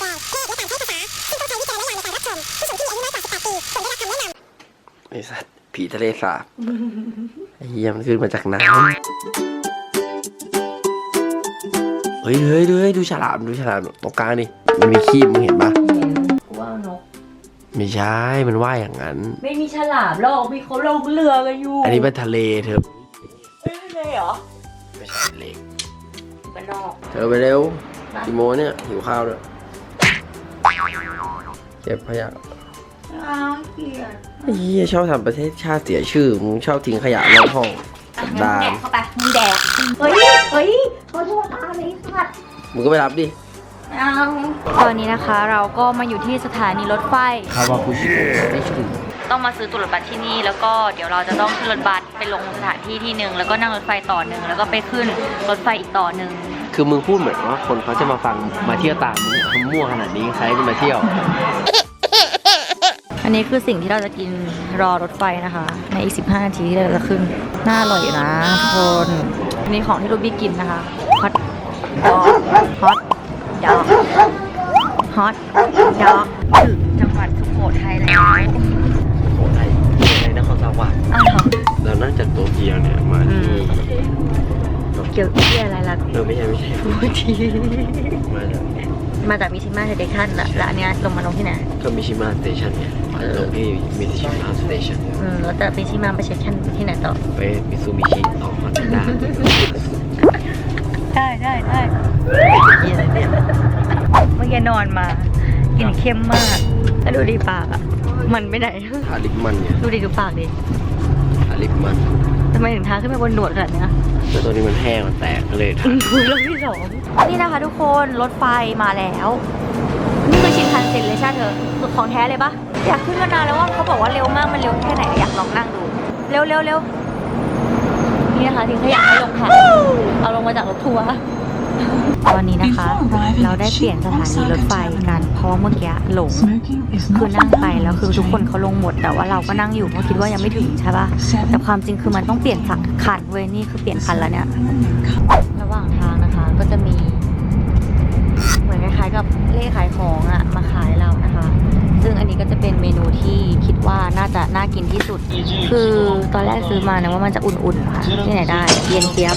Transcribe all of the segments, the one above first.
แดงเพศและการใช้ภาษา ซึ่งต้องใช้วิจารณญาณในการรับชม ผู้ชมที่มีอายุน้อยกว่า 18 ปีควรได้รับคำแนะนำ ไอสัตว์ผีทะเลสาบ ไอ้เหี้ยมันขึ้นมาจากน้ำเฮ้ยเฮ้ยเฮ้ยดูฉลามดูฉลามตรงกลางดิมันมีขี้มึงเห็นปะเห็นกูว่านก ไม่ใช่มันว่ายอย่างนั้น ไม่มีฉลามหรอกมีเขาลงเรือกันอยู่อันนี้เป็นทะเลเธอไม่เลยเหรอไม่ใช่ทะเลบ้านนอก เธอไปเร็วกี่โมงเนี่ยหิวข้าวด้วย เก็บขยะอ้าวเกลียดไอ้เหี้ยชอบทำประเทศชาติเสียชื่อ มึงชอบทิ้งขยะนอกห้องสันดาแดนกเข้าไปมึงแดกเฮ้ยเฮ้ยขอโทษอาเลยสัตว์มึงก็ไปรับดิ เอาตอนนี้นะคะเราก็มาอยู่ที่สถานีรถไฟ คาวาคุชิไม่ถึงต้องมาซื้อตั๋วรถบัสที่นี่ แล้วก็เดี๋ยวเราจะต้องขึ้นรถบัสไปลงสถานที่ที่หนึ่งแล้วก็นั่งรถไฟต่อหนึ่งแล้วก็ไปขึ้นรถไฟอีกต่อหนึ่ง คือมึงพูดเหมือนว่าคนเขาจะมาฟังมาเที่ยวตามมึงทำมั่วขนาดนี้ใครจะมาเที่ยว อันนี้คือสิ่งที่เราจะกินรอรถไฟนะคะ ในอีก 15 นาทีที่เราจะขึ้น น่าอร่อยอยู่นะทุกคนอันนี้ของที่รูบี้กินนะคะฮอตดอกฮอตดอกฮอตดอกถึงจังหวัดสุโขทัยแล้วโอ้ไทยในนครสวรรค์อ้าวเหรอเรานั่งจากโตเกียวเนี่ยมาที่เกี่ยวกับอะไรล่ะเออไม่ใช่ไม่ใช่พูดทีมาจากมาจากมิชิมาเทเดคันละแล้วอันเนี้ยลงมาลงที่ไหนก็มิชิมาสเตชันเนี่ยมาลงที่มิชิมาสเตชันอืมแล้วแต่มิชิมาไปเช็คชั่นที่ไหนต่อไปมิซูมิชิต่อฮอนด้าได้ได้ได้เยี่ยอะไรเนี่ยเมื่อกี้นอนมา กินเข้มมากแล้วดูดีปากอะมันไปไหนทาลิปมันเนี่ยดูดีดูปากดิทาลิปมันทำไมถึงทาขึ้นไปบนหนวดขนาดเนี้ย แล้วตัวนี้มันแห้งมันแตกก็เลยทาพูดเรื่อบที่สองนี่นะคะทุกคนรถไฟมาแล้ว นี่คือชินคันเซ็นเลยใช่เธอสุดของแท้เลยปะอยากขึ้นมานานแล้วว่าเขาบอกว่าเร็วมากมันเร็วแค่ไหนอยากลองนั่งดู เร็วเร็วเร็วนี่นะคะทิ้งขยะให้ลงค่ะเอาลงมาจากรถทัวร์ อนนี้นะคะ เราได้เปลี่ยนสถานีรถไฟกันเพราะว่าเมื่อกี้หลงคือนั่งไปแล้วคือทุกคนเขาลงหมด แต่ว่าเราก็นั่งอยู่เพราะคิดว่ายังไม่ถึงใช่ปะแต่ความจริงคือมันต้องเปลี่ยนสักคันเว้ยนี่คือเปลี่ยนคันแล้วเนี่ยระหว่างทางนะคะก็จะมี เหมือนคล้ายๆกับเลขขายของอะมาขายเรานะคะ ซึ่งอันนี้ก็จะเป็นเมนูที่คิดว่าน่าจะน่ากินที่สุด คือตอนแรกซื้อมานะว่ามันจะอุ่นๆค่ะที่ไหนได้ เย็นเจี๊ยบ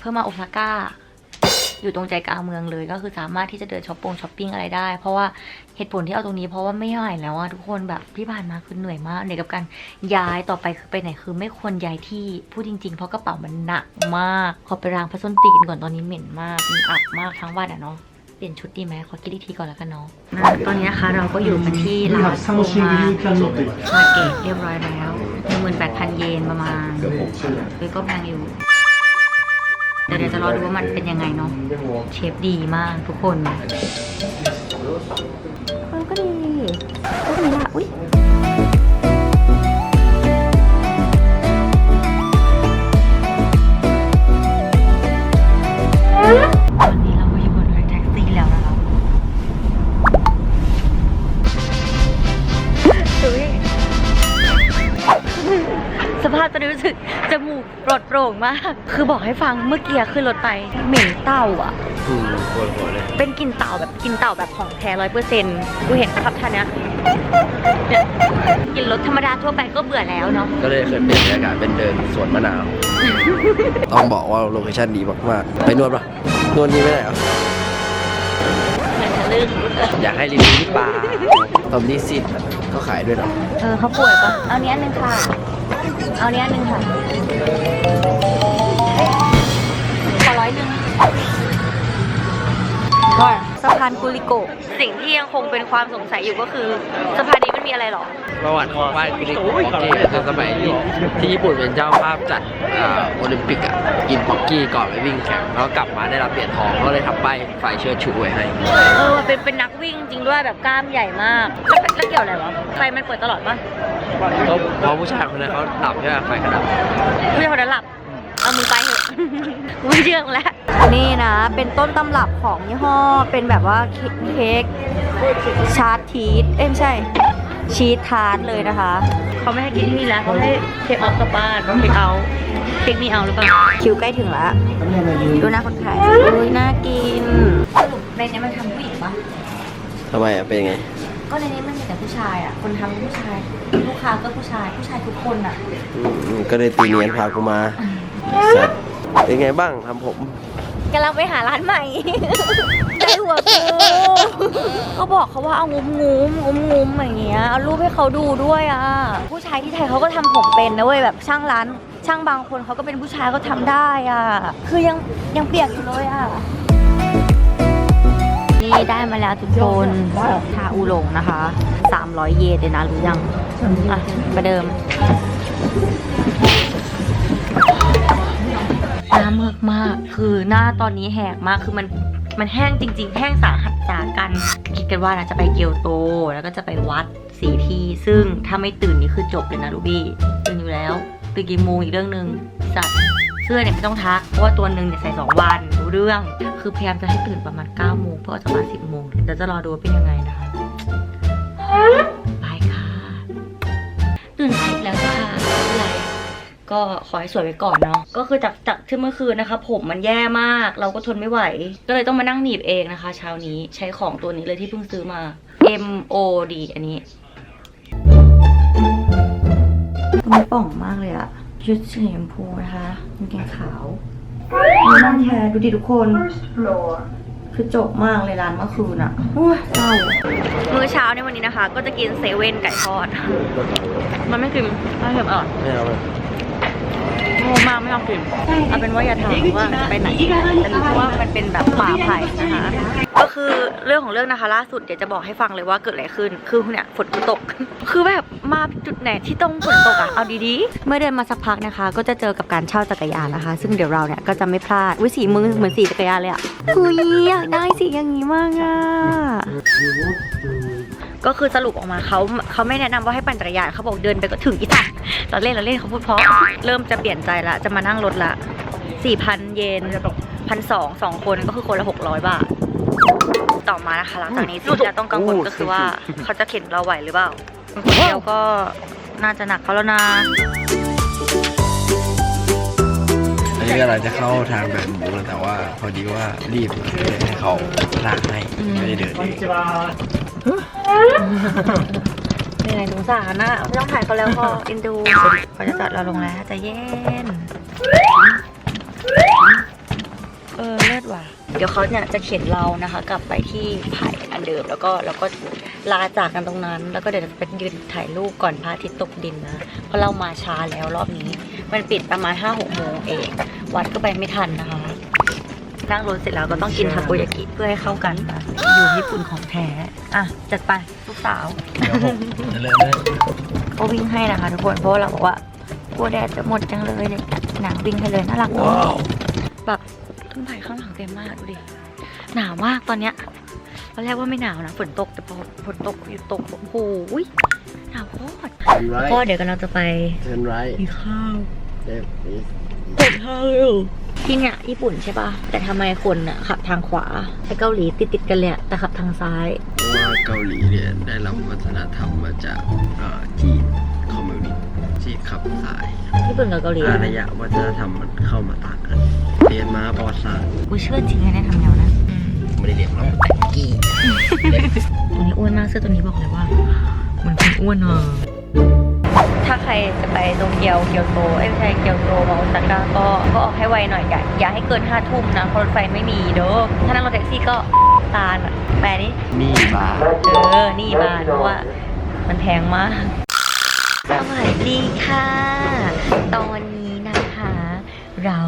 เพื่อมาโอซาก้าอยู่ตรงใจกลางเมืองเลยก็คือสามารถที่จะเดินช้อปปงช้อปปิ้งอะไรได้ เพราะว่าเหตุผลที่เอาตรงนี้เพราะว่าไม่ไหวแล้วอะทุกคนแบบที่ผ่านมาคือเหนื่อยมากเหนื่อยกับการย้ายต่อไปคือไปไหนคือไม่ควรย้ายที่พูดจริงๆ เพราะกระเป๋ามันหนักมาก ขอไปล้างพัสนตีนก่อนตอนนี้เหม็นมากมันอับมากทั้งวันอะเนาะเปลี่ยนชุดดีไหมขอคิดอีกทีก่อนแล้วกันเนาะตอนนี้นะคะเราก็อยู่กันที่ร้านโซมามาเกตเรียบร้อยแล้วหนึ่งหมื่นแปดพันเยนประมาณเลยก็แพงอยู่ เดี๋ยวเดี๋ยวจะรอดูว่ามันเป็นยังไงเนาะเชฟดีมากทุกคนเออก็ดีก็ดีละอุ้ย ปลดโปร่งมาก คือบอกให้ฟังเมื่อกี้ขึ้นรถไปเหม็นเต่าอะ อืมปวดหัวเลยเป็นกลินเต่าแบบกลินเต่าแบบของแท้ร้อยเปอร์เซ็นต์กูเห็นนะครับท่านเนี้ยเนี่ยกินรถธรรมดาทั่วไปก็เบื่อแล้วเนาะ ก็เลยเคยเปลี่ยนบรรยากาศเป็นเดินสวนมะนาว ต้องบอกว่าโลเคชั่นดีมากๆไปนวดปะนวดนี้ไม่ได้เหรอเหมือนทะลึ่งอยากให้รีวิวที่ปลาตอมนี่ซิดเขาขายด้วยเหรอ เออเขาป่วยปะเอาเนี้ยอันหนึ่งค่ะ เอาเนี้ยอันหนึ่งค่ะขอร้อยหนึ่งก็สภานกุลิโกะสิ่งที่ยังคงเป็นความสงสัยอยู่ก็คือสะพานนี้มันมีอะไรหรอ ประวัติของบ้านกุลิโกะป๊อกกี้คือสมัยที่ที่ญี่ปุ่นเป็นเจ้าภาพจัดอ่าโอลิมปิกอะกินป๊อกกี้ก่อนไปวิ่งแข่งแล้วกลับมาได้รับเหรียญทองก็เลยทำป้ายไฟเชิดชูไว้ให้ เออเป็นเป็นนักวิ่งจริงด้วยแบบกล้ามใหญ่มากแล้วแล้วเกี่ยวอะไรวะไฟมันเปิดตลอดปะ ก็เพราะผู้ชายคนนั้นเขาหลับใช่ไหมไฟกระดับผู้ชายคนนั้นหลับ เอามือไปเถอะไม่เชื่อแล้ว นี่นะ เป็นต้นตำรับของยี่ห้อ เป็นแบบว่าเค้กเค้กชาร์ตทีสเอ้ยไม่ใช่ ชีสทาร์ตเลยนะคะ เขาไม่ให้กินที่นี่แล้วเขาให้เทคออฟกลับบ้านเทคเอาเทคนี่เอาหรือเปล่า คิวใกล้ถึงแล้ว ดูหน้าคนขายสิอุ้ยน่ากินสรุปในนี้มันทำผู้หญิงปะทำไมอะเป็นไง ก็ในนี้มันมีแต่ผู้ชายอะ คนทำก็ผู้ชาย ลูกค้าก็ผู้ชาย ผู้ชายทุกคนอะอืมก็เลยตีเนียนพากูมาสัตว์เป็นไงบ้างทำผม กำลังไปหาร้านใหม่ ได้หัวกูเขาบอกเขาว่าเอางุ้มงุ้มงุ้มงุ้มอย่างเงี้ย เอารูปให้เขาดูด้วยอะ ผู้ชายที่ไทยเขาก็ทำผมเป็นนะเว้ยแบบช่างร้าน ช่างบางคนเขาก็เป็นผู้ชายเขาทำได้อะ คือยังยังเปียกอยู่เลยอะ นี่ได้มาแล้วทุกคนชาอูหลงนะคะ 300 เยนเลยนะรู้ยังอะประเดิมหน้าเมือกมาก คือหน้าตอนนี้แหกมาก คือมันมันแห้งจริง ๆ แห้งสาหัสสากันคิดกันว่านะจะไปเกียวโต แล้วก็จะไปวัดสีที่ซึ่งถ้าไม่ตื่นนี่คือจบเลยนะลูบี้ตื่นอยู่แล้วตื่นกี่โมงอีกเรื่องหนึ่งสัตว์ สื้อเนี่ยไม่ต้องทัก เพราะว่าตัวหนึ่งเนี่ยใส่สองวันรู้เรื่อง คือพยายามจะให้ตื่นประมาณ9ก้าโมงเพื่อจะมาสิบโมงเดี๋ยวจะรอดูว่าเป็นยังไงนะคะไปค่ะ ตื่นสายอีกแล้วจ้าไม่เป็นไรก็ขอให้สวยไว้ก่อนเนาะ ก็คือจากจากที่เมื่อคืนนะคะ ผมมันแย่มาก เราก็ทนไม่ไหว ก็เลยต้องมานั่งหนีบเองนะคะ เช้านี้ใช้ของตัวนี้เลยที่เพิ่งซื้อมา M O D อันนี้มันป่องมากเลยอะ ชุดสีชมพูนะคะกางเกงขาวมีนั่งแทนดูดิทุกคน คือจบมากเลยร้านเมื่อคืนอะโอ้ยเศร้ามื้อเช้าในวันนี้นะคะ ก็จะกินเซเว่นไก่ทอด มันไม่กินไม่เค็มอร่อยไม่เอาเลยโง่มากไม่ต้องกินเอาเป็นว่าอย่าถามว่าไปไหนแต่รู้แค่ว่ามันเป็นแบบป่าไผ่นะคะ ก็คือเรื่องของเรื่องนะคะล่าสุดเดี๋ยวจะบอกให้ฟังเลยว่าเกิดอะไรขึ้น คือเนี่ยฝนตก คือแบบมาจุดไหนที่ต้องฝนตกอะเอาดีๆ เมื่อเดินมาสักพักนะคะ ก็จะเจอกับการเช่าจักรยานนะคะ ซึ่งเดี๋ยวเราเนี่ยก็จะไม่พลาดวิสีมือเหมือนสีจักรยานเลยอะคุยอยากได้สีอย่างนี้มากอะก็คือสรุปออกมาเขาเขาไม่แนะนำว่าให้ปั่นจักรยานเขาบอกเดินไปก็ถึงอีสัตว์เราเล่นเราเล่นเขาพูดเพราะเริ่มจะเปลี่ยนใจละจะมานั่งรถละสี่พันเยนพันสองสองคนก็คือคนละหกร้อยบาท ต่อมานะคะหลังจากนี้สิ่งที่เราต้องกังวลก็คือว่าเขาจะเข็นเราไหวหรือเปล่าคนเดียวก็น่าจะหนักเขาแล้วนะอันนี้กำลังจะเข้าทางแบบหมูแล้วแต่ว่าพอดีว่ารีบเลยให้เขาลากให้ไม่ได้เดินเองเหนื่อยสงสารนะไม่ต้องถ่ายเขาแล้วพอเอ็นดูเขาจะจัดเราลงแล้วใจะเย็น เออเลิศว่ะ เดี๋ยวเขาเนี่ยจะเข็นเรานะคะ กลับไปที่ไผ่อันเดิมแล้วก็แล้วก็ลาจากกันตรงนั้น แล้วก็เดี๋ยวจะไปยืนถ่ายรูปก่อนพระอาทิตย์ตกดินนะเพราะเรามาช้าแล้วรอบนี้ มันปิดประมาณห้าหกโมงเอง วัดก็ไปไม่ทันนะคะ นั่งรถเสร็จแล้วก็ต้องกินทาโกยากิเพื่อให้เข้ากัน อยู่ญี่ปุ่นของแท้อะจัดไปลูกสาวเดี๋ยวผมจะเริ่มเลยก็วิ่งให้นะคะทุกคนเพราะว่าเราบอกว่ากลัวแดดจะหมดจังเลยเนี่ยหนังวิ่งให้เลยน่ารักเนอะแบบ ต้นไผ่ข้างหลังเต็มมากดูดิ หนาวมากตอนเนี้ยตอนแรกว่าไม่หนาวนะฝนตกแต่พอฝนตกอยู่ตกโอ้โหยหนาวโคตรเทิร์นไรก็เดี๋ยวกันเราจะไปเทิร์นไรกินข้าวเดฟอีสกินข้าวอยู่ที่เนี่ยญี่ปุ่นใช่ป่ะ แต่ทำไมคนอะขับทางขวาไอ้เกาหลีติดติดๆกันเลยอะแต่ขับทางซ้ายเพราะว่าเกาหลีเนี่ยได้รับวัฒนธรรมมาจากเอ่อจีนคอมมิวนิสต์ที่ขับสายญี่ปุ่นกับเกาหลีอารยะวัฒนธรรมมันเข้ามาต่างกัน เรียนมาประวัติศาสตร์กูเชื่อจริงเลยนะทำเงานะไม่ได้เรียนมากี่ตัวนี้อ้วนมากเสื้อตัวนี้บอกเลยว่ามันคนอ้วนอะถ้าใครจะไปโตเกียวเกียวโตเอ้ยไม่ใช่เกียวโตมาโอซาก้าก็ก็ออกให้ไวหน่อยอย่าอย่าให้เกินห้าทุ่มนะเพราะรถไฟไม่มีเด้อถ้านั่งรถแท็กซี่ก็ตาลอะแปลนี่นี่บาร์เออนี่บาทเพราะว่ามันแพงมากสวัสดีค่ะ ตอนนี้นะคะ เรา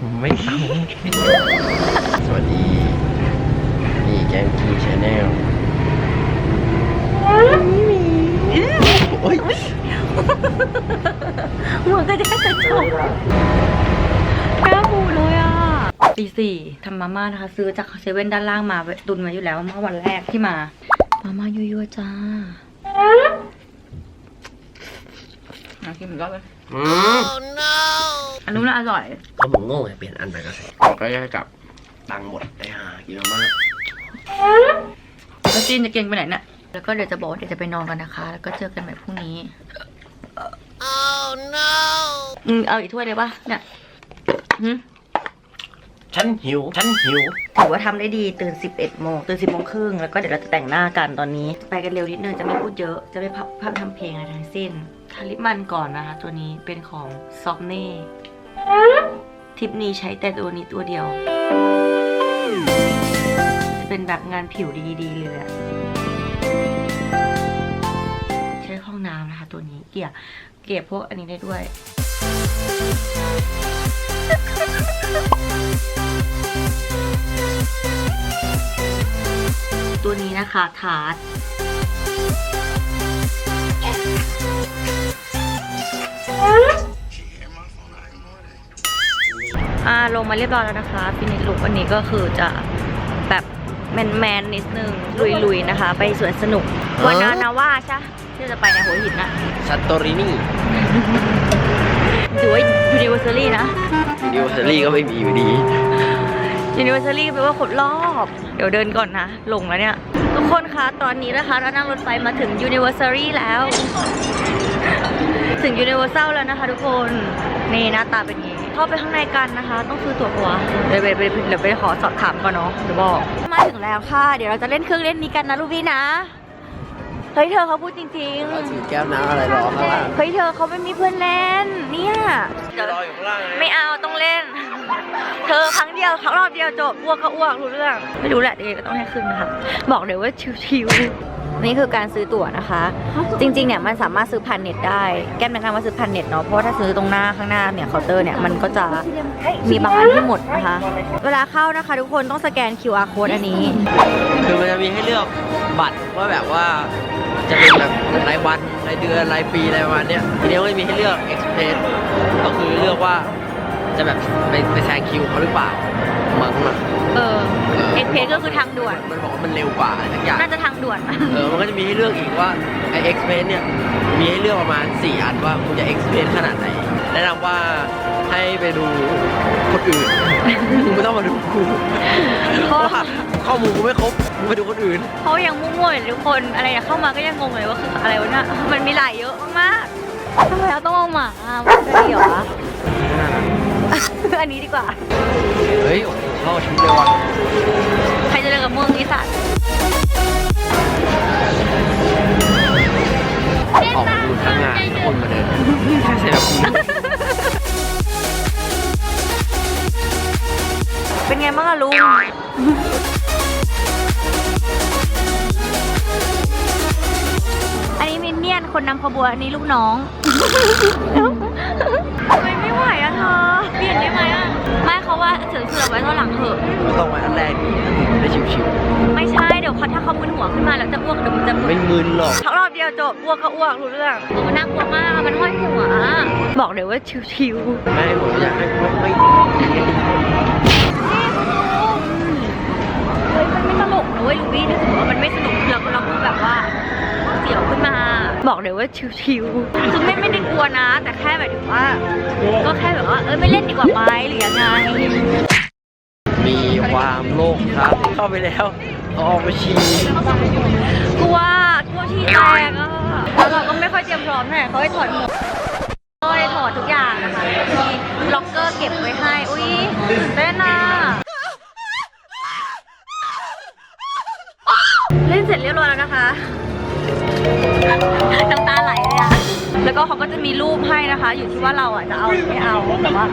ก็ไม่เอาสวัสดี นี่แกงกีชาแนลโอ้ยหัวกระแทกกระจกกล้าพูดเลยอะตีสี่ทำมาม่านะคะ ซื้อจากเซเว่นด้านล่างมาตุนไว้อยู่แล้วเมื่อวันแรกที่มา มาม่ายั่วๆจ้าเอากินเหมือนกันเลยอืม อันนู้นน่ะอร่อยก็มึงโง่ไงเปลี่ยนอันไปก็ใส่ก็จะกลับตังค์หมดไอ้ห่ากินมากแล้วจีนจะเก่งไปไหนเนี่ยแล้วก็เดี๋ยวจะบอกว่าเดี๋ยวจะไปนอนกันนะคะ แล้วก็เจอกันใหม่พรุ่งนี้ oh no อืมเอาอีกถ้วยเลยปะเนี่ยหืมฉันหิว ฉันหิว ถือว่าทำได้ดีตื่น 11โมงตื่น 10โมงครึ่งแล้วก็เดี๋ยวเราจะแต่งหน้ากันตอนนี้ ไปกันเร็วนิดนึงจะไม่พูดเยอะ จะไม่พับพับทำเพลงอะไรทั้งสิ้นทาลิปมันก่อนนะคะ ตัวนี้เป็นของซอฟเน่ ทริปนี้ใช้แต่ตัวนี้ตัวเดียว จะเป็นแบบงานผิวดีๆเลยอะใช้ห้องน้ำนะคะตัวนี้เกี่ยเกี่ยพวกอันนี้ได้ด้วยตัวนี้นะคะทาร์ต อ่าลงมาเรียบร้อยแล้วนะคะฟินิชลุกอันนี้ก็คือจะแบบแมนแมนๆนิดนึงลุยๆนะคะ ไปสวนสนุกอ๋อวันนานาว่าใช่ที่จะไปในหัวหินนะซัตโตรินี่หรือว่า Universally นะดิวเซอรี่ก็ไม่มีอยู่ดี Universally แปลว่าครบรอบ เดี๋ยวเดินก่อนนะหลงแล้วเนี่ย ทุกคนคะตอนนี้นะคะเรานั่งรถไฟมาถึง Universally แล้ว ถึง Universal แล้วนะคะทุกคน นี่หน้าตาเป็นอย่างนี้ เข้าไปข้างในกันนะคะ ต้องซื้อตั๋วปัวเดี๋ยวไปไปเดี๋ยวไปขอสอบถามก่อนเนาะเดี๋ยวบอก มาถึงแล้วค่ะ เดี๋ยวเราจะเล่นเครื่องเล่นนี้กันนะลูกพี่นะเฮ้ยเธอเขาพูดจริงเราถือแก้วน้ำอะไรรอข้างล่างๆเฮ้ยเธอเขาไม่มีเพื่อนเล่นเนี่ยเดี๋ยวรออยู่ข้างล่างไงไม่เอาต้องเล่น เธอครั้งเดียวครั้งรอบเดียวจบอ้วกก็อ้วกรู้เรื่องไม่รู้แหละเด็กก็ต้องให้ขึ้นนะคะบอกเลยว่าชิวๆนี่คือการซื้อตั๋วนะคะ จริงๆ เนี่ยมันสามารถซื้อผ่านเน็ตได้ แก้มแนะนำว่าซื้อผ่านเน็ตเนาะ เพราะว่าถ้าซื้อตรงหน้าข้างหน้าเนี่ยเคาน์เตอร์เนี่ยมันก็จะมีบางอันที่หมดนะคะ เวลาเข้านะคะ ทุกคนต้องสแกน QR code อันนี้ คือมันจะมีให้เลือกบัตรว่าแบบว่า จะเป็นแบบรายวันรายเดือนรายปีอะไรประมาณเนี้ยทีนี้ก็จะมีให้เลือก express ก็คือเลือกว่าจะแบบไปไปแซงคิวเขาหรือเปล่ามั้งนะเออเอ็กเพก็คือทางด่วน มันบอกว่ามันเร็วกว่าอะไรสักอย่างน่าจะทางด่วน เออ มันก็จะมีให้เลือกอีกว่าไอเอ็กซ์เพสเนี่ย มีให้เลือกประมาณ 4 อันว่าคุณจะเอ็กซ์เพสขนาดไหน แนะนำว่าให้ไปดูคนอื่นมึงไม่ต้องมาดูกูเพราะว่า ข้อมูลกูไม่ครบมึงไปดูคนอื่น เขายังมั่วๆอยู่ทุกคนอะไรเนี่ยเข้ามาก็ยังงงเลยว่าคืออะไรวะเนี่ยมันมีหลายเยอะมากๆทำไมเราต้องเอาหมามันจะดีเหรอวะ อันนี้ดีกว่า เฮ้ย โอ้โหเข้าชุดเลยว่ะใครจะเลิกกับมึงอีสัตว์ออกมาดูทั้งงานคนมาเดินแค่เซลฟี่เป็นไงบ้างอะลุง อันนี้มินเนี่ยนคนนำขบวนอันนี้ลูกน้องทำไมไม่ไหวอะเธอเปลี่ยนได้ไหมอะไม่เขาว่าเสือเสือไว้ตอนหลังเถอะต้องมาอันแรกดีได้ชิวไม่ใช่เดี๋ยวเขาถ้าเขามึนหัวขึ้นมาแล้วจะอ้วกเดี๋ยวมันจะๆไม่มึนหรอกทั้งรอบเดียวจบอ้วกก็อ้วกรู้เรื่องโอ้มันน่ากลัวมากมันห้อยหัวบอกเลยว่าชิวๆไม่ผมอยากให้ไม่ไม่เฮ้ยมันไม่ตลกนะเว้ยลูวี่ถ้าสมมติว่ามันไม่สนุกเราเราคือแบบว่าเสียวขึ้นมา บอกเลยว่าชิวๆคือไม่ไม่ได้กลัวนะ แต่แค่หมายถึงว่า ก็แค่แบบว่าเออไม่เล่นดีกว่าไหมหรือยังไงมีความโลภครับ เข้าไปแล้วเอาออกไปฉี่กลัวกลัวที่แตกอะแล้วเราก็ไม่ค่อยเตรียมพร้อมเท่าไหร่เขาให้ถอดหมวกเลยถอดทุกอย่างนะคะมีล็อกเกอร์เก็บไว้ให้ อุ้ยตื่นเต้นอะเล่นเสร็จเรียบร้อยแล้วนะคะ น้ำตาไหลเลยอะแล้วก็เขาก็จะมีรูปให้นะคะ อยู่ที่ว่าเราอะจะเอาหรือไม่เอาแต่ว่า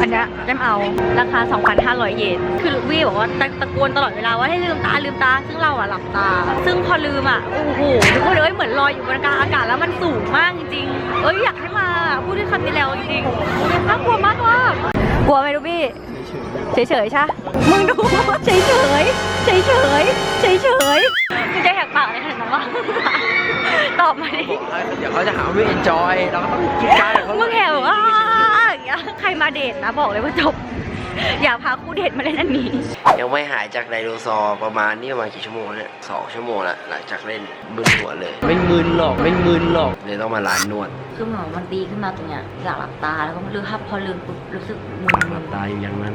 อันเนี้ยแจมเอาราคา 2,500 เยนคือลูกวี่บอกว่าตะตะโกนตลอดเวลาว่าให้ลืมตาลืมตา ซึ่งเราอะหลับตา ซึ่งพอลืมอะโอ้โหทุกคนเอ้ยเหมือนลอยอยู่บนกาอากาศแล้วมันสูงมากจริงเอ้ยอยากให้มาพูดด้วยคำนี้แล้วจริงน่ากลัวมากว่ากลัวไหมลูกวี่เฉยเฉยใช่มึงดูเฉยเฉยเฉยเฉยเฉยเฉย วะ ตอบมาดิเดี๋ยวเขาจะหาว่าไม่เอนจอยเราก็ต้องกินการกับเขามึงแหกแบบว่าอย่างเงี้ยใครมาเดทนะบอกเลยว่าจบ อย่าพาคู่เดทมาเล่นอันนี้ ยังไม่หายจากไดโนเสาร์ประมาณนี่ประมาณกี่ชั่วโมงเนี่ยสองชั่วโมงละหลังจากเล่นมึนหัวเลย ไม่มึนหรอกไม่มึนหรอกเลยต้องมาร้านนวด คือเหมือนมันดีขึ้นมาตรงเนี้ยอยากหลับตาแล้วก็ลืมภาพพอลืมปุ๊บรู้สึกมึนหลับตาอยู่อย่างนั้น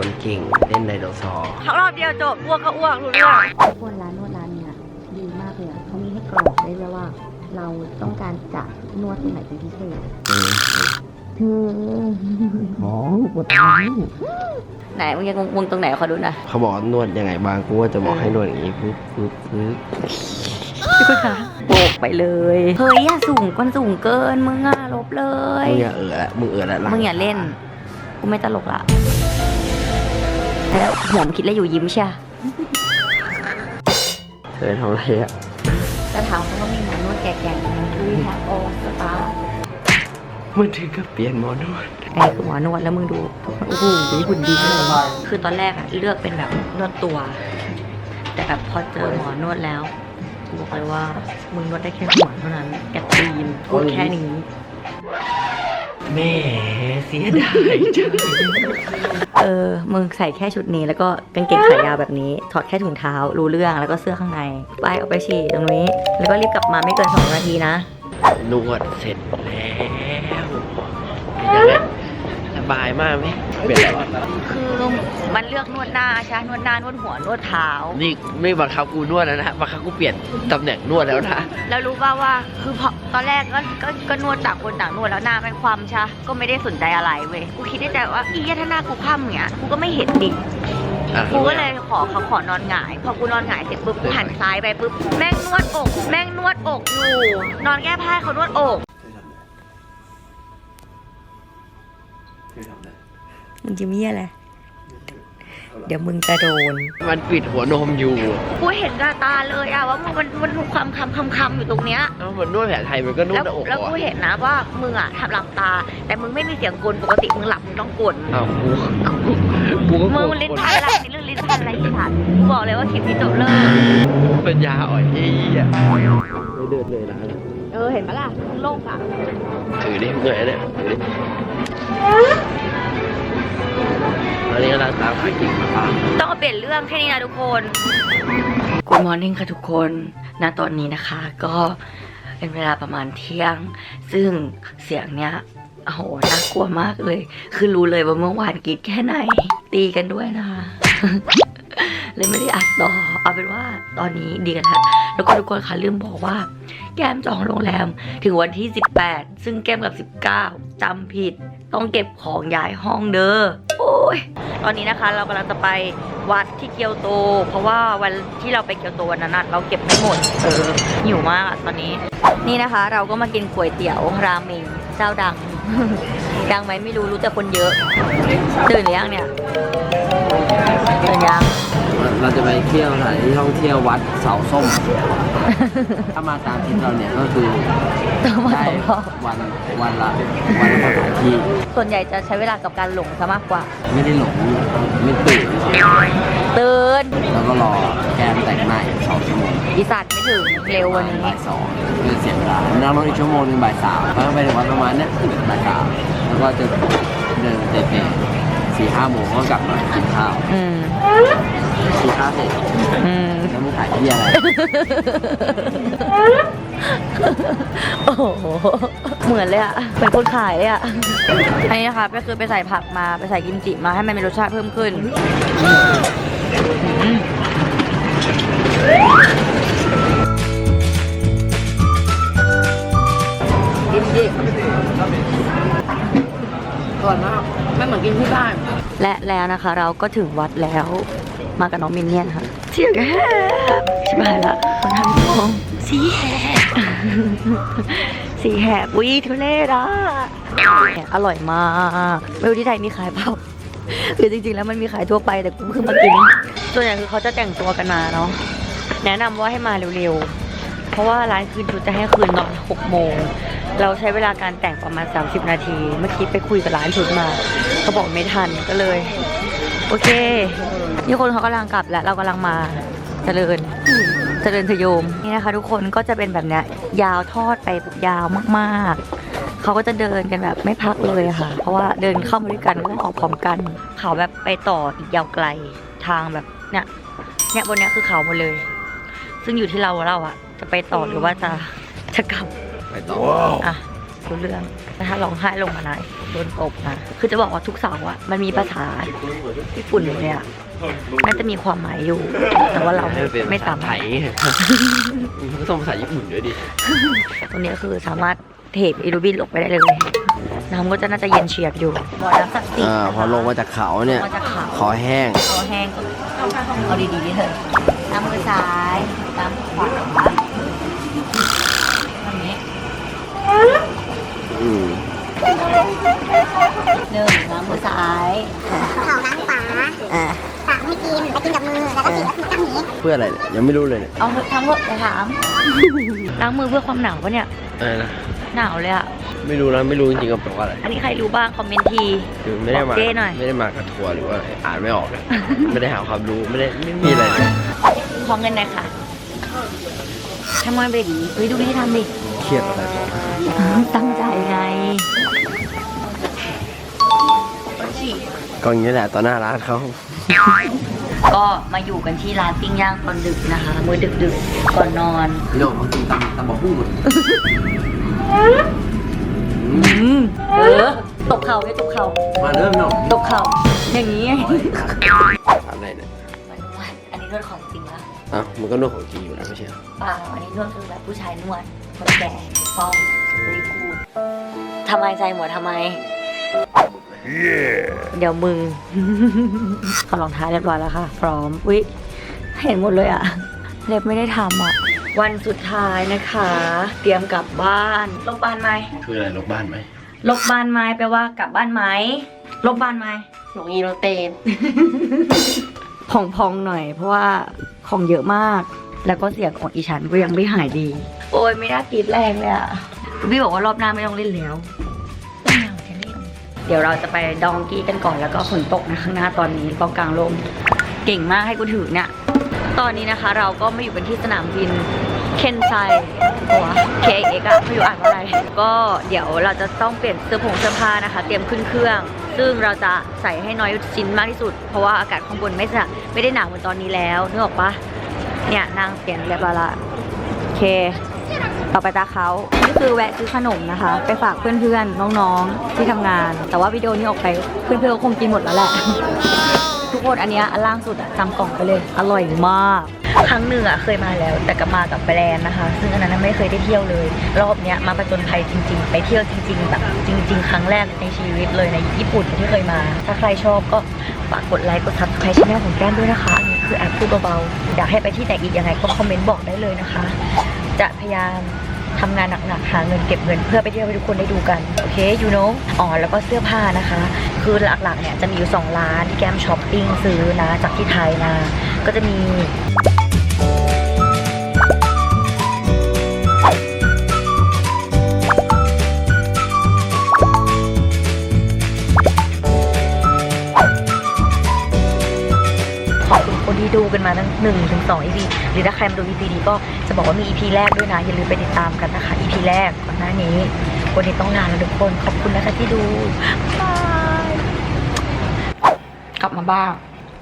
คนเก่งเล่นไดโนเสาร์ทั้งรอบเดียวจบอ้วกก็อ้วกรู้เรื่องทุกคนร้านนวดร้านเนี้ยดีมากเลยอะเขามีให้กรอกได้เลยว่า เราต้องการจะนวดตรงไหนเป็นพิเศษเธอหมอปวดท้องไหนมึงยังงงๆตรงไหนขอดูหน่อยเขาบอกว่านวดยังไงบ้างกูว่าจะบอกให้นวดอย่างนี้ปึ๊บปึ๊บปึ๊บพี่คุณคะโบกไปเลยเฮ้ยอย่าสูงก้นสูงเกินมึงอะลบเลยมึงอย่าเออละมึงเออละหลังมึงอย่าเล่นกูไม่ตลกละ แล้วหัวมันคิดอะไรอยู่ยิ้มใช่ปะเธอทำอะไรอะจะถามเขาว่ามีหมอนวดแก่ๆไหมคือแฮปโอสตาร์มันถึงกับเปลี่ยนหมอนวดไอ้คือหมอนวดแล้วมึงดูโอ้โหหุ่นดีเลยคือตอนแรกอะเลือกเป็นแบบนวดตัว แต่แบบพอเจอหมอนวดแล้วบอกเลยว่ามึงนวดได้แค่หัวเท่านั้นกับตีนพูดแค่นี้แม่เสียดายจัง เออ มึงใส่แค่ชุดนี้แล้วก็กางเกงขายาวแบบนี้ ถอดแค่ถุงเท้า รู้เรื่องแล้วก็เสื้อข้างใน ไปเอาไปฉี่ตรงนี้ แล้วก็รีบกลับมาไม่เกินสองนาทีนะ นวดเสร็จแล้ว บายมากไหมเป็นอะไรวะคือมันเลือกนวดหน้าใช่ไหมนวดหน้านวดหัวนวดเท้า นี่ไม่บังคับกูนวดแล้วนะบังคับกูเปลี่ยนตำแหน่งนวดแล้วนะแล้วรู้ป่าว่าคือพอตอนแรกก็ก็ก็นวดต่างคนต่างนวดแล้วหน้าเป็นความใช่ก็ไม่ได้สนใจอะไรเว้ยกูคิดในใจว่าอีถ้าหน้ากูคว่ำเนี้ยกูก็ไม่เห็นดิอะกูก็เลยขอเขาขอนอนหงาย พอกูนอนหงายเสร็จปุ๊บกูหันซ้ายไปปุ๊บแม่งนวดอก แม่งนวดอกอยู่นอนแก้ผ้าเขานวดอก มึงจะมีอะไร เดี๋ยวมึงจะโดน มันปิดหัวนมอยู่กูเห็นกับตาเลยอะว่ามันมันมันความคำคำคำอยู่ตรงเนี้ย เอ้ามันนวดแผนไทยมันก็นวแล้ดวหน้าอกแล้วเหรกูอเห็นนะว่ามึงอะทำหลับตา แต่มึงไม่มีเสียงกลนปกติมึงหลับมึงต้องกลนอ้าวกูกูกูก็มึงลิ้นพันอะไรนี่เรื่องลิ้นพันอะไรที่ผ่านกูบอกเลยว่าคลิปนี้จบเลิกเป็นยาอ่อยไอ้เหี้ยไม่เดินเลยนะเออเห็นปะล่ะมึงโลกอะถือดิเหนื่อยเนี่ยถือดิต อนนี้กำลังตามหากิ่งมะพร้าวต้องมาเปลี่ยนเรื่องแค่นี้นะทุกคน Good morning ค่ะทุกคนณตอนนี้นะคะก็เป็นเวลาประมาณเที่ยง ซึ่งเสียงเนี้ยโอ้โหน่ากลัวมากเลย คือรู้เลยว่าเมื่อวานกรีดแค่ไหน ตีกันด้วยนะคะ เลยไม่ได้อัดต่อ เอาเป็นว่าตอนนี้ดีกันแล้วแล้วก็ทุกคนคะลืมบอกว่า แก้มจองโรงแรมถึงวันที่ 18 ซึ่งแก้มกับ 19จำผิด ต้องเก็บของย้ายห้องเด้อโอ้ยตอนนี้นะคะเรากำลังจะไปวัดที่เกียวโต เพราะว่าวันที่เราไปเกียวโตวันนั้นเราเก็บไม่หมดเออหิวมากตอนนี้ นี่นะคะ เราก็มากินก๋วยเตี๋ยวราเมงเจ้าดัง ดังไหมไม่รู้รู้แต่คนเยอะ ตื่นหรือยังเนี่ยตื่นยังเราจะไปเที่ยวสถานที่ท่องเที่ยววัดเสาส้ม ถ้ามาตามทริปเราเนี่ยก็คือต้องมาได้สองรอบวันวันละวันละสถานที่ส่วนใหญ่จะใช้เวลากับการหลงซะมากกว่า ไม่ได้หลงไม่ตื่นตื่นแล้วก็รอแกมแต่งหน้าอีกสองชั่วโมงอีสัตว์ไม่ถึงเร็ววันนี้บ่ายสองคือเสียเวลานั่งรถอีกชั่วโมงหนึงบ่ายสามแล้วก็ไปถึงวัดประมาณเนี้ยบ่ายสามแล้วก็จะเดินเตะๆ สี่ห้าโมงก็กลับมากินข้าวอืมกินข้าวเสร็จอืมแล้วมึงถ่ายที่อะไรโอ้โห เหมือนเลยอะเหมือนคนขายเลยอะอันนี้นะคะก็คือไปใส่ผักมาไปใส่กิมจิมาให้มันมีรสชาติเพิ่มขึ้นกิมจิก่อนมากไม่เหมือนกินที่บ้าน และแล้วนะคะเราก็ถึงวัดแล้ว มากับน้องมินเนี่ยนค่ะเสียงแหบชิบหายละคนทำของสีแหบสีแหบวิทุเล่อะอร่อยมากไม่รู้ที่ไทยมีขายเปล่าคือจริงๆแล้วมันมีขายทั่วไปแต่กูเพิ่งมากินส่วนใหญ่คือเขาจะแต่งตัวกันมาเนาะแนะนำว่าให้มาเร็วๆ เพราะว่าร้านคืนชุดจะให้คืนตอน6โมง เราใช้เวลาการแต่งประมาณ 30 นาที เมื่อกี้ไปคุยกับร้านชุดมา เขาบอกไม่ทันก็เลย โอเค นี่คนเขากำลังกลับแล้วเรากำลังมาเจริญเจริญทยมนี่นะคะ ทุกคนก็จะเป็นแบบเนี้ยยาวทอดไปยาวมากๆ เขาก็จะเดินกันแบบไม่พักเลยค่ะ เพราะว่าเดินเข้ามาด้วยกันก็ต้องออกพร้อมกัน เขาแบบไปต่ออีกยาวไกลทางแบบเนี้ยเนี่ยบนเนี้ยคือเขาหมดเลย ซึ่งอยู่ที่เราเราอะ จะไปต่อหรือว่าจะจะกลับไปต่ออะรู้เรื่องแต่ถ้าร้องไห้ลงมาไหนโดนตบนะคือจะบอกว่าทุกเสาร์อะมันมีภาษาญี่ปุ่นอยู่เนี่ยน่าจะมีความหมายอยู่ แต่ว่าเราให้มันเป็นไม่ภาสาษามไทารถยมึงก็ต้องภาษาญี่ปุ่นด้วยดิตรงนี้ก็คือสามารถเทปอีรูบินลงไปได้เลยน้ำก็จะน่าจะเย็นเฉียบอยู่บ่อน้ำศักดิ์สิทธิ์อ่าพอลงมาจากเขาเนี่ยลงมาจากเขาคอแห้งคอแห้งก็เอาดีๆดิเถอะน้ำมือซ้ายน้ำขวา หนึ่งน้ำมือซ้ายเข่าล้างฝาอ่าฝาไม่กินไปกินกับมือ แล้วก็ฉีดแล้วคือตั้งนี้เพื่ออะไรเนี่ยยังไม่รู้เลยเนี่ยเอาเถอะทั้งหมดอย่าถาม ล้างมือเพื่อความหนาวปะเนี่ย อะไรนะ หนาวเลยอะไม่รู้นะไม่รู้จริงๆกับแปลว่าอะไรอันนี้ใครรู้บ้างคอมเมนต์ที คือไม่ได้มา บอกเจ้หน่อย ไม่ได้มากับทัวร์หรือว่าอ่านไม่ออกนะไม่ได้หาความรู้ไม่ได้ไม่มีอะไรเลยขอเงินหน่อยค่ะทำไมเบบีเฮ้ยดูนี่ทำดิ เครียดอะไรของตั้งใจไง ก็อย่างนี้แหละตอนหน้าร้านเขา ก็มาอยู่กันที่ร้านปิ้งย่างตอนดึกนะคะ มื้อดึกๆก่อนนอนพี่น้องเขากินตำตำบะฮู้อืมเออตกเข่าไม่ตกเข่ามาเริ่มน้องตกเข่าอย่างนี้ไงอะไรเนี่ยอันนี้นวดของจริงละอ้าวมันก็นวดของจริงอยู่แล้วไม่ใช่เหรอปล่าอันนี้นวดคือแบบผู้ชายนวดคนแก่ป้องรีกูดทำไมใจหมดทำไม เดี๋ยวมึงขอรองเท้าเรียบร้อยแล้วค่ะ พร้อมวิเห็นหมดเลยอะเล็บไม่ได้ทำอะวันสุดท้ายนะคะ เตรียมกลับบ้านลบบ้านไหมคืออะไรลบบ้านไหมลบบ้านไหมแปลว่ากลับบ้านไหมลบบ้านไหมหลงอีโรเตนพองๆหน่อย เพราะว่าของเยอะมาก แล้วก็เสียงของอีฉันก็ยังไม่หายดี โอ้ยไม่น่ากรีดแรงเลยอะพี่บอกว่ารอบหน้าไม่ต้องเล่นแล้ว ดี๋ยวเราจะไปดองกี้กันก่อนแล้วก็ฝนตกนะข้างหน้าตอนนี้กองกลางลมเก่งมากให้กูถือเนี่ยตอนนี้นะคะเราก็มาอยู่กันที่สนามบินเคนไซหัว KX อะไม่รู้อ่านว่าอะไร ก็เดี๋ยวเราจะต้องเปลี่ยนเสื้อผงเสื้อผ้านะคะ เตรียมขึ้นเครื่อง ซึ่งเราจะใส่ให้น้อยชิ้นมากที่สุด เพราะว่าอากาศข้างบนไม่จะไม่ได้หนาวเหมือนตอนนี้แล้วนึกออกปะเนี่ยนางเปลี่ยนเรียบร้อยละโอเค ต่อไปตาเขานี่คือแวะซื้อขนมนะคะ ไปฝากเพื่อนๆ น้องๆ ที่ทำงาน แต่ว่าวิดีโอนี้ออกไปเพื่อนๆคงกินหมดแล้วแหละ ทุกคนอันนี้อันล่างสุดอะจำกล่องไปเลย อร่อยมาก ครั้งหนึ่งอะเคยมาแล้ว แต่ก็มากับแบรนด์นะคะ ซึ่งอันนั้นไม่เคยได้เที่ยวเลย รอบเนี้ยมาประจนภัยจริง ๆ ไปเที่ยวจริง ๆ แบบจริง ๆ ครั้งแรกในชีวิตเลยในญี่ปุ่นที่เคยมา ถ้าใครชอบก็ฝากกดไลค์กดซับสไครต์ช่องของแก้มด้วยนะคะอันนี้คือแอบพูดเบาๆอยากให้ไปที่ไหนอีกยังไงก็คอมเมนต์บอกได้เลยนะคะ จะพยายามทำงานหนักๆหาเงินเก็บเงินเพื่อไปเที่ยวให้ทุกคนได้ดูกันโอเค you know อ๋อแล้วก็เสื้อผ้านะคะ คือหลักๆเนี่ยจะมีอยู่ 2 ร้านที่แก้มช้อปปิ้งซื้อนะจากที่ไทยนะ ก็จะมี กันมาตั้งหนึ่งถึงสอง EP หรือถ้าใครมาดู EP นี้ก็จะบอกว่ามี EP แรกด้วยนะ อย่าลืมไปติดตามกันนะคะ EP แรกก่อนหน้านี้วันนี้ต้องลาแล้วทุกคนขอบคุณนะคะที่ดูบายกลับมาบ้าง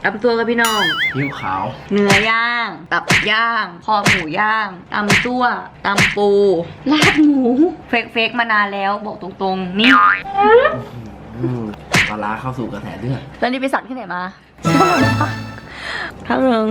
ตำตัวกับพี่น้องหิวขาว เนื้อย่างตับย่าง คอหมูย่างตำตัวตำปูลาบหมู เฟกเฟกๆมานานแล้วบอกตรงๆ นี่อืมปลาร้าเข้าสู่กระแสเลือดแล้วนี่ไปสักที่ไหนมา ทั้งหนึ่ง